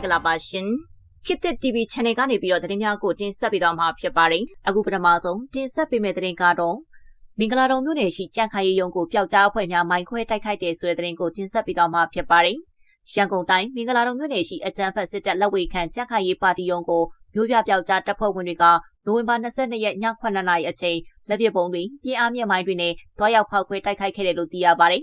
္ဂလာပါရှင်ခေတ်သစ် TV Channel ကနေပြီးတော့သတင်းများကိုတင်ဆက်ပေးသွားမှာဖြစ်ပါတယ်အခုပထမဆုံးတင်ဆက်ပေးမယ့်သတင်းကတော့မင်္ဂလာတော်မြို့နယ်ရှိကြံ့ခိုင်ရေးရုံးကိုပျောက်ကြားအဖွဲ့များမိုင်းခွဲတိုက်ခိုက်တဲ့ဆိုတဲ့သတင်းကိုတင်ဆက်ပေးသွားမှာဖြစ်ပါတယ်ရန်ကုန်တိုင်းမင်္ဂလာတော်မြို့နယ်ရှိအကြံဖက်စစ်တပ်လက်ဝေခံကြံ့ခိုင်ရေးပါတီရုံးကိုမြို့ပြပျောက်ကြားတပ်ဖွဲ့ဝင်တွေကနိုဝင်ဘာ22ရက်ည9:00နာရီအချိန်လက်ပစ်ပုံတွေပြင်းအားမြင့်မိုင်းတွေနဲ့တွားရောက်ဖောက်ခွဲတိုက်ခိုက်ခဲ့တယ်လို့သိရပါတယ်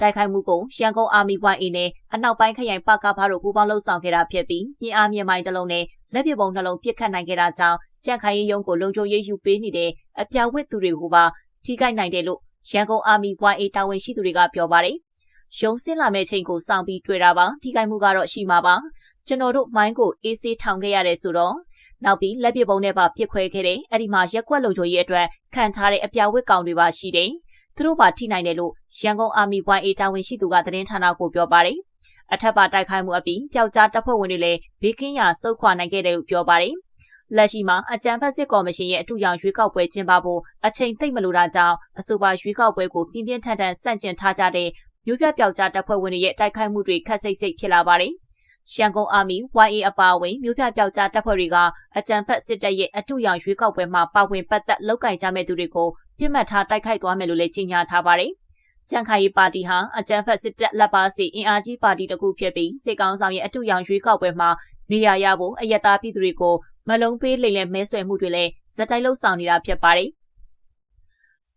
တိုက်ခိုက်မှုကိုရန်ကုန်အာမီ YA နဲ့အနောက်ပိုင်းခရိုင်ပကဖားတို့ပူးပေါင်းလှုပ်ဆောင်ခဲ့တာဖြစ်ပြီးပြင်းအားမြင့်မိုင်းတစ်လုံးနဲ့လက်ပစ်ပုံနှလုံးပစ်ခတ်နိုင်ခဲ့တာကြောင့်ကြန့်ခိုင်ရေးရုံးကိုလုံခြုံရေးယူပေးနေတဲ့အပြာဝစ်သူတွေကိုပါထိခိုက်နိုင်တယ်လို့ရန်ကုန်အာမီ YA တာဝန်ရှိသူတွေကပြောပါတယ်။ရုံးဆင်းလာမယ့်ချိန်ကိုစောင့်ပြီးတွေ့တာပါထိခိုက်မှုကတော့ရှိမှာပါ။ကျွန်တော်တို့မိုင်းကိုအေးဆေးထောင်ခဲ့ရတယ်ဆိုတော့နောက်ပြီးလက်ပစ်ပုံနဲ့ပါပစ်ခွဲခဲ့တယ်အဲ့ဒီမှာရက်ွက်လုံခြုံရေးအတွက်ခံထားတဲ့အပြာဝစ်ကောင်တွေပါရှိတယ်။ သူတို့ပါထိနိုင်တယ်လို့ရန်ကုန်အာမီ YA တာဝန်ရှိသူကသတင်းဌာနကိုပြောပါတယ်။အထက်ပါတိုက်ခိုက်မှုအပြီးပျောက်ကြားတပ်ဖွဲ့ဝင်တွေလည်းဘေးကင်းရာစုခွာနိုင်ခဲ့တယ်လို့ပြောပါတယ်။လက်ရှိမှာအကြံဖက်စစ်ကော်မရှင်ရဲ့အထူးရောင်ရွေးကောက်ပွဲကျင်းပဖို့အချိန်သိမ့်မလိုတာကြောင့်အဆိုပါရွေးကောက်ပွဲကိုပြင်းပြင်းထန်ထန်ဆန့်ကျင်ထားကြတဲ့မြို့ပြပျောက်ကြားတပ်ဖွဲ့ဝင်တွေရဲ့တိုက်ခိုက်မှုတွေခက်စိတ်စိတ်ဖြစ်လာပါတယ်။ရှန်ကုန်အာမီ YA အပါအဝင်မြို့ပြပျောက်ကြားတပ်ဖွဲ့တွေကအကြံဖက်စစ်တပ်ရဲ့အထူးရောင်ရွေးကောက်ပွဲမှာပါဝင်ပတ်သက်လောက်ကင်ကြမဲ့သူတွေကို ပြစ်မှတ်ထားတိုက်ခိုက်သွားမယ်လို့လည်းကြေညာထားပါတယ်။ကြံ့ခိုင်ရေးပါတီဟာအကြံဖက်စစ်တပ်လက်ပါစီအင်အားကြီးပါတီတစ်ခုဖြစ်ပြီးစစ်ကောင်ဆောင်ရဲ့အတူရောင်ရွေးကောက်ပွဲမှာနေရာရဖို့အယက်သားပြည်သူတွေကိုမလုံးပေးလိမ့်လဲမဲဆွယ်မှုတွေလည်းဇက်တိုက်လှုပ်ဆောင်နေတာဖြစ်ပါတယ်။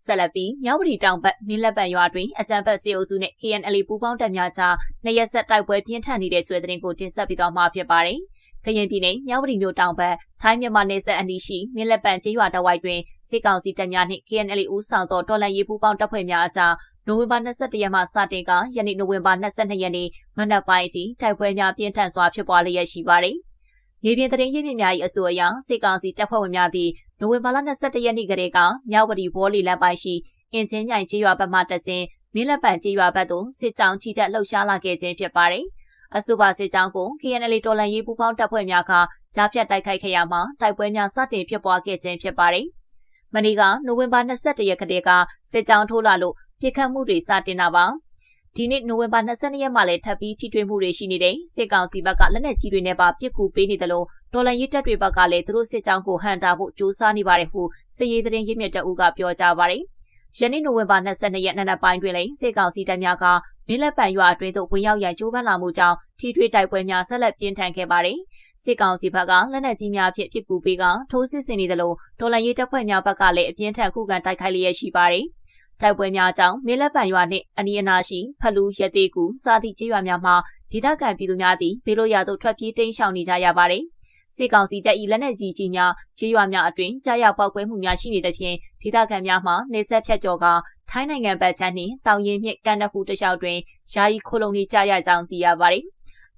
ဆက်လက်ပြီးမြောက်ပရီတောင်ဘက်မင်းလက်ပံရွာတွင်အကြံဖက်စေအုပ်စုနဲ့ KNL ပူးပေါင်းတပ်များကြားနှစ်ရက်ဆက်တိုက်ပွဲပြင်းထန်နေတဲ့ဆွေးသတင်းကိုတင်ဆက်ပြီးတော့မှာဖြစ်ပါတယ်။ ကရင်ပြည်နယ်မြောက်ပရီမြို့တောင်ဘက်ထိုင်းမြန်မာနယ်စပ်အနီးရှိမြင်းလက်ပံကျေးရွာတဝိုက်တွင်စစ်ကောင်စီတပ်များနှင့် KNL ဦးဆောင်သောတော်လှန်ရေးပူးပေါင်းတပ်ဖွဲ့များအကြားနိုဝင်ဘာ22ရက်မှစတင်ကယနေ့နိုဝင်ဘာ22ရက်နေ့မနက်ပိုင်းအထိတိုက်ပွဲများပြင်းထန်စွာဖြစ်ပွားလျက်ရှိပါသည်။မြေပြင်သတင်းရင်းမြစ်များ၏အဆိုအရစစ်ကောင်စီတပ်ဖွဲ့ဝင်များသည်နိုဝင်ဘာလ22ရက်နေ့ကတည်းကမြောက်ပရီဘောလီလမ်းပိုင်းရှိအင်ဂျင်မြိုင်ကျေးရွာဘက်မှတက်စဉ်မင်းလက်ပံကျေးရွာဘက်သို့စစ်ကြောင်းချီတက်လှုပ်ရှားလာခဲ့ခြင်းဖြစ်ပါတယ်။ အဆိုပါစစ်ကြောင်းကို KNL တော်လှန်ရေးပူးပေါင်းတပ်ဖွဲ့များကကြားဖြတ်တိုက်ခိုက်ခဲ့ရမှာတိုက်ပွဲများစတင်ဖြစ်ပွားခဲ့ခြင်းဖြစ်ပါတယ်။မနေ့ကနိုဝင်ဘာ22ရက်ကတည်းကစစ်ကြောင်းထိုးလာလို့ပြစ်ခတ်မှုတွေစတင်တာပါ။ဒီနေ့နိုဝင်ဘာ22ရက်မှာလည်းထပ်ပြီးထိတွေ့မှုတွေရှိနေတယ်။စစ်ကောင်စီဘက်ကလက်နက်ကြီးတွေနဲ့ပါပစ်ကူပေးနေတယ်လို့ဒေါ်လာရေးတပ်တွေဘက်ကလည်းသူတို့စစ်ကြောင်းကိုဟန်တာဖို့ကြိုးစားနေပါတယ်ဟုစစ်ရေးသတင်းရင်းမြစ်တအုပ်ကပြောကြားပါတယ်။ ယနေ့နိုဝင်ဘာ22ရက်နေ့နက်ပိုင်းတွင်လည်းစေကောင်စီတပ်များကမင်းလက်ပံရွာအတွင်းသို့ဝင်ရောက်ရန်ကြိုးပမ်းလာမှုကြောင့်ထိထွေးတိုက်ပွဲများဆက်လက်ပြင်းထန်ခဲ့ပါတယ်။စစ်ကောင်စီဘက်ကလက်နက်ကြီးများဖြင့်ပစ်ကူပေးကထိုးစစ်ဆင်နေသလိုဒေါ်လာရေးတပ်ဖွဲ့များဘက်ကလည်းအပြင်းထန်ခုခံတိုက်ခိုက်လျက်ရှိပါတယ်။တိုက်ပွဲများကြောင့်မင်းလက်ပံရွာနှင့်အနီးအနားရှိဖလူရသေးကူစာသည့်ကျေးရွာများမှာဒေသခံပြည်သူများသည်ဘေးလို့ရသို့ထွက်ပြေးတိမ်းရှောင်နေကြရပါတယ်။ စစ်ကောင်စီတပ်၏လက်နက်ကြီးကြီးများကြေးရွာများအတွင်ကြားရောက်ပောက်ကွဲမှုများရှိနေသဖြင့်ဒေသခံများမှနေဆက်ဖြတ်ကျော်ကထိုင်းနိုင်ငံဘက်ခြမ်းနှင့်တောင်ရင်မြစ်ကန်နဖူတလျှောက်တွင်ယာယီခိုလုံနေကြရကြောင်းသိရပါသည်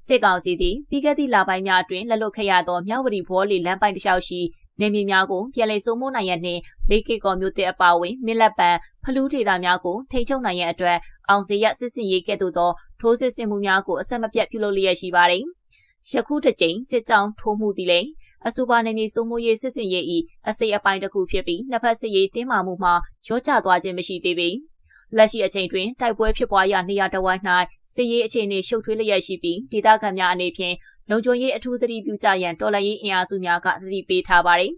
စစ်ကောင်စီသည်ပြီးခဲ့သည့်လပိုင်းများအတွင်းလက်လွတ်ခဲ့ရသောမြောက်ဝတီဘောလီလမ်းပိုင်းတစ်လျှောက်ရှိနေမြေများကိုပြန်လည်စိုးမိုးနိုင်ရန်နှင့်လေးကေကော်မျိုးတဲ့အပါအဝင်မြစ်လက်ပံဖလူးဒေတာများကိုထိန်းချုပ်နိုင်ရန်အတွက်အောင်စီရစစ်စင်ရေးကဲ့သို့သောထိုးစစ်ဆင်မှုများကိုအဆက်မပြတ်ပြုလုပ်လျက်ရှိပါသည်။ ယခုတစ်ကြိမ်စစ်ကြောင်းထိုးမှုသည်လည်းအဆိုပါနေမြေစိုးမိုးရေးစစ်စင်ရေး၏အစိပ်အပိုင်းတစ်ခုဖြစ်ပြီးနှစ်ဖက်စစ်ရေးတင်းမာမှုမှာရောကျသွားခြင်းမရှိသေးပေလက်ရှိအချိန်တွင်တိုက်ပွဲဖြစ်ပွားရာနေရာတစ်ဝိုင်း၌စစ်ရေးအခြေအနေရှုပ်ထွေးလျက်ရှိပြီးဒေသခံများအနေဖြင့်လုံခြုံရေးအထူးသတိပြုကြရန်တော်လှန်ရေးအင်အားစုများကသတိပေးထားပါသည်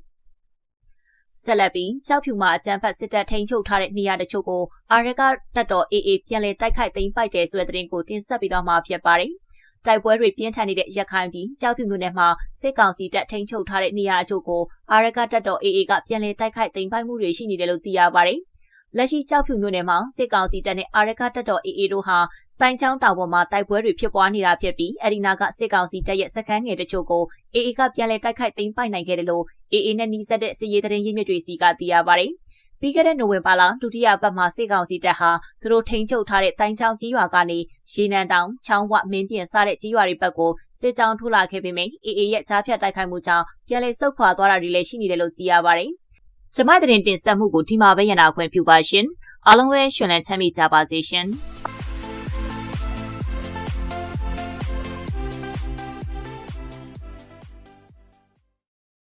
ဆက်လက်ပြီးကြောက်ဖြူမှာအကြမ်းဖက်စစ်တပ်ထိန်းချုပ်ထားတဲ့နေရာတချို့ကိုအာရကတပ်တော် AA ပြန်လည်တိုက်ခိုက်သိမ်းပိုက်တယ်ဆိုတဲ့သတင်းကိုတင်ဆက်ပေးသွားမှာဖြစ်ပါတယ်။ တိုက်ပွဲတွေပြင်းထန်နေတဲ့ရခိုင်ပြည်ကြောက်ဖြူမြို့နယ်မှာစစ်ကောင်စီတပ်ထိန်းချုပ်ထားတဲ့နေရာအချို့ကိုအာရကတပ်တော် AA ကပြန်လည်တိုက်ခိုက်သိမ်းပိုက်မှုတွေရှိနေတယ်လို့သိရပါတယ်။လက်ရှိကြောက်ဖြူမြို့နယ်မှာစစ်ကောင်စီတပ်နဲ့အာရကတပ်တော် AA တို့ဟာတိုင်းချောင်းတောင်ပေါ်မှာတိုက်ပွဲတွေဖြစ်ပွားနေတာဖြစ်ပြီးအဲဒီနာကစစ်ကောင်စီတပ်ရဲ့စခန်းငယ်တချို့ကို AA ကပြန်လည်တိုက်ခိုက်သိမ်းပိုက်နိုင်ခဲ့တယ်လို့ AA နဲ့နှီးစပ်တဲ့စစ်ရေးသတင်းရင်းမြစ်တွေစီကသိရပါတယ်။ ပြီးခဲ့တဲ့နိုဝင်ဘာလဒုတိယပတ်မှာစစ်ကောင်စီတပ်ဟာသူတို့ထိန်းချုပ်ထားတဲ့တိုင်းချောင်းကြီးရွာကနေရေနံတောင်ချောင်းဝမင်းပြင်စတဲ့ကြီးရွာတွေဘက်ကိုစစ်ကြောင်းထိုးလာခဲ့ပေမယ့်အေအေရဲ့ကြားဖြတ်တိုက်ခိုက်မှုကြောင့်ပြန်လည်ဆုတ်ခွာသွားတာတွေလည်းရှိနေတယ်လို့သိရပါတယ်။ကျမတဲ့တင်ဆက်မှုကိုဒီမှာပဲရနာခွင့်ပြုပါရှင်။အားလုံးပဲရှင်လန်းချမ်းမြေ့ကြပါစေရှင်။